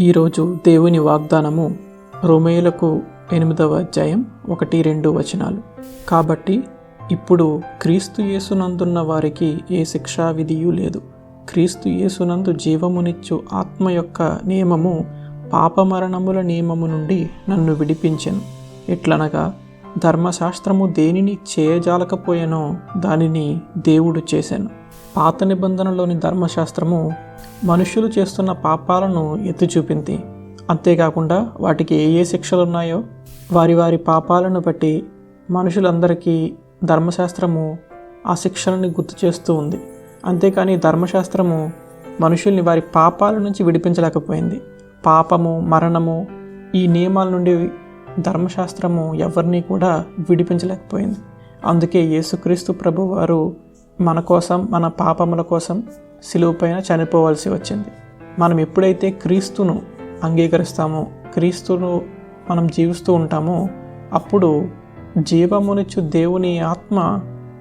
ఈరోజు దేవుని వాగ్దానము రోమేయులకు ఎనిమిదవ అధ్యాయం ఒకటి రెండు వచనాలు. కాబట్టి ఇప్పుడు క్రీస్తు యేసునందున్న వారికి ఏ శిక్షా విధియు లేదు. క్రీస్తు యేసునందు జీవమునిచ్చు ఆత్మ యొక్క నియమము పాపమరణముల నియమము నుండి నన్ను విడిపించెను. ఎట్లనగా ధర్మశాస్త్రము దేనిని చేయజాలకపోయానో దానిని దేవుడు చేశాను పాత నిబంధనలోని ధర్మశాస్త్రము మనుషులు చేస్తున్న పాపాలను ఎత్తి చూపింది. అంతేకాకుండా వాటికి ఏ ఏ శిక్షలు ఉన్నాయో వారి వారి పాపాలను బట్టి మనుషులందరికీ ధర్మశాస్త్రము ఆ శిక్షలని గుర్తు చేస్తూ ఉంది. అంతేకాని ధర్మశాస్త్రము మనుషుల్ని వారి పాపాల నుంచి విడిపించలేకపోయింది. పాపము మరణము ఈ నియమాల నుండి ధర్మశాస్త్రము ఎవరిని కూడా విడిపించలేకపోయింది. అందుకే యేసుక్రీస్తు ప్రభు వారు మన కోసం మన పాపముల కోసం సిలువుపైన చనిపోవాల్సి వచ్చింది. మనం ఎప్పుడైతే క్రీస్తును అంగీకరిస్తామో క్రీస్తును మనం జీవిస్తూ ఉంటామో అప్పుడు జీవమునిచ్చు దేవుని ఆత్మ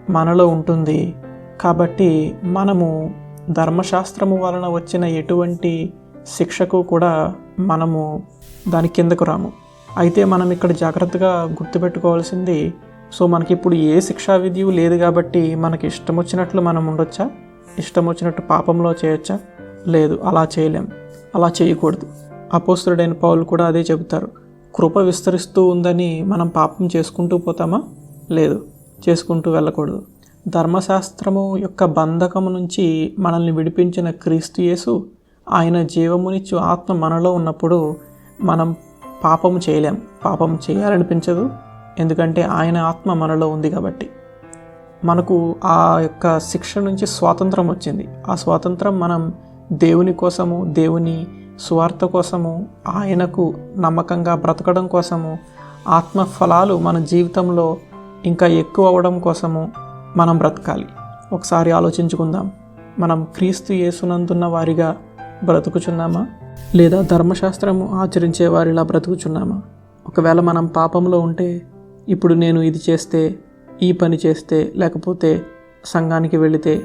మనలో ఉంటుంది. కాబట్టి మనము ధర్మశాస్త్రము వలన వచ్చిన ఎటువంటి శిక్షకు కూడా మనము దాని కిందకు రాము. అయితే మనం ఇక్కడ జాగ్రత్తగా గుర్తుపెట్టుకోవాల్సింది సో మనకి ఇప్పుడు ఏ శిక్షా విధి లేదు కాబట్టి మనకి ఇష్టం వచ్చినట్లు మనం ఉండొచ్చా? ఇష్టం వచ్చినట్టు పాపంలో చేయొచ్చా? లేదు అలా చేయలేం. అలా చేయకూడదు. అపోస్తుడైన పౌలు కూడా అదే చెబుతారు. కృప విస్తరిస్తూ ఉందని మనం పాపం చేసుకుంటూ పోతామా? లేదు చేసుకుంటూ వెళ్ళకూడదు. ధర్మశాస్త్రము యొక్క బంధకము నుంచి మనల్ని విడిపించిన క్రీస్తు యేసు ఆయన జీవమునిచ్చు ఆత్మ మనలో ఉన్నప్పుడు మనం పాపము చేయలేం. పాపం చేయాలనిపించదు. ఎందుకంటే ఆయన ఆత్మ మనలో ఉంది కాబట్టి. మనకు ఆ యొక్క శిక్ష నుంచి స్వాతంత్రం వచ్చింది. ఆ స్వాతంత్రం మనం దేవుని కోసము దేవుని స్వార్థ కోసము ఆయనకు నమ్మకంగా బ్రతకడం కోసము ఆత్మ ఫలాలు మన జీవితంలో ఇంకా ఎక్కువ అవ్వడం కోసము మనం బ్రతకాలి. ఒకసారి ఆలోచించుకుందాం. మనం క్రీస్తు యేసునందున్న వారిగా బ్రతుకుచున్నామా? లేదా ధర్మశాస్త్రము ఆచరించే వారిలా బ్రతుకుచున్నామా? ఒకవేళ మనం పాపంలో ఉంటే ఇప్పుడు నేను ఇది చేస్తే ఈ పని చేస్తే లేకపోతే సంఘానికి వెళితే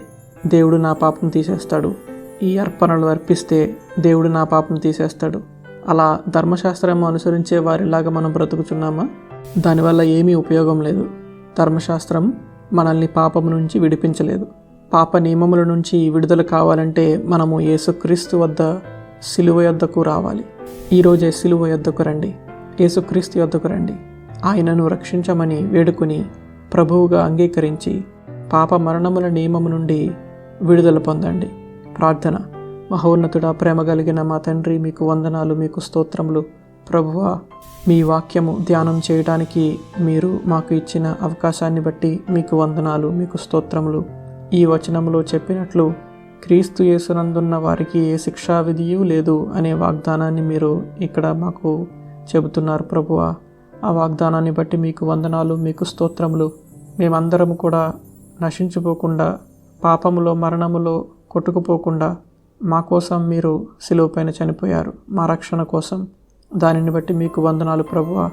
దేవుడు నా పాపం తీసేస్తాడు. ఈ అర్పణలు అర్పిస్తే దేవుడు నా పాపం తీసేస్తాడు. అలా ధర్మశాస్త్రం అనుసరించే వారిలాగా మనం బ్రతుకుచున్నామా? దానివల్ల ఏమీ ఉపయోగం లేదు. ధర్మశాస్త్రం మనల్ని పాపం నుంచి విడిపించలేదు. పాప నియమముల నుంచి విడుదల కావాలంటే మనము యేసుక్రీస్తు వద్ద సిలువ యొద్దకు రావాలి. ఈరోజే సిలువ యొద్దకు రండి. యేసుక్రీస్తు యొద్దకు రండి. ఆయనను రక్షించమని వేడుకుని ప్రభువుగా అంగీకరించి పాప మరణముల నియమము నుండి విడుదల పొందండి. ప్రార్థన. మహోన్నతుడా ప్రేమ కలిగిన మా తండ్రి మీకు వందనాలు మీకు స్తోత్రములు. ప్రభువ మీ వాక్యము ధ్యానం చేయడానికి మీరు మాకు ఇచ్చిన అవకాశాన్ని బట్టి మీకు వందనాలు మీకు స్తోత్రములు. ఈ వచనంలో చెప్పినట్లు క్రీస్తు యేసునందున్న వారికి ఏ శిక్షా విధియు లేదు అనే వాగ్దానాన్ని మీరు ఇక్కడ మాకు చెబుతున్నారు ప్రభువా. ఆ వాగ్దానాన్ని బట్టి మీకు వందనాలు మీకు స్తోత్రములు. మేమందరము కూడా నశించిపోకుండా పాపములో మరణములో కొట్టుకుపోకుండా మా కోసం మీరు సిలువ పైన చనిపోయారు. మా రక్షణ కోసం. దానిని బట్టి మీకు వందనాలు ప్రభువ.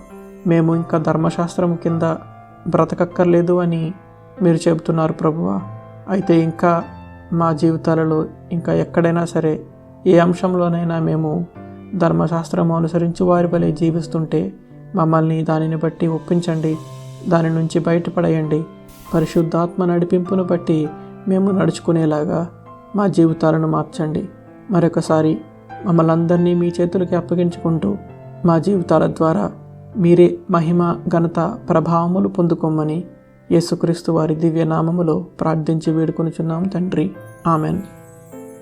మేము ఇంకా ధర్మశాస్త్రం కింద బ్రతకక్కర్లేదు అని మీరు చెబుతున్నారు ప్రభువ. అయితే ఇంకా మా జీవితాలలో ఇంకా ఎక్కడైనా సరే ఏ అంశంలోనైనా మేము ధర్మశాస్త్రము అనుసరించి వారి వలె జీవిస్తుంటే మమ్మల్ని దానిని బట్టి ఒప్పించండి. దాని నుంచి బయటపడేయండి. పరిశుద్ధాత్మ నడిపింపును బట్టి మేము నడుచుకునేలాగా మా జీవితాలను మార్చండి. మరొకసారి మమ్మల్ని అందరినీ మీ చేతులకి అప్పగించుకుంటూ మా జీవితాల ద్వారా మీరే మహిమ ఘనత ప్రభావములు పొందుకోమని యేసుక్రీస్తు వారి దివ్య నామములో ప్రార్థించి వేడుకొనుచున్నాం తండ్రి. ఆమెన్.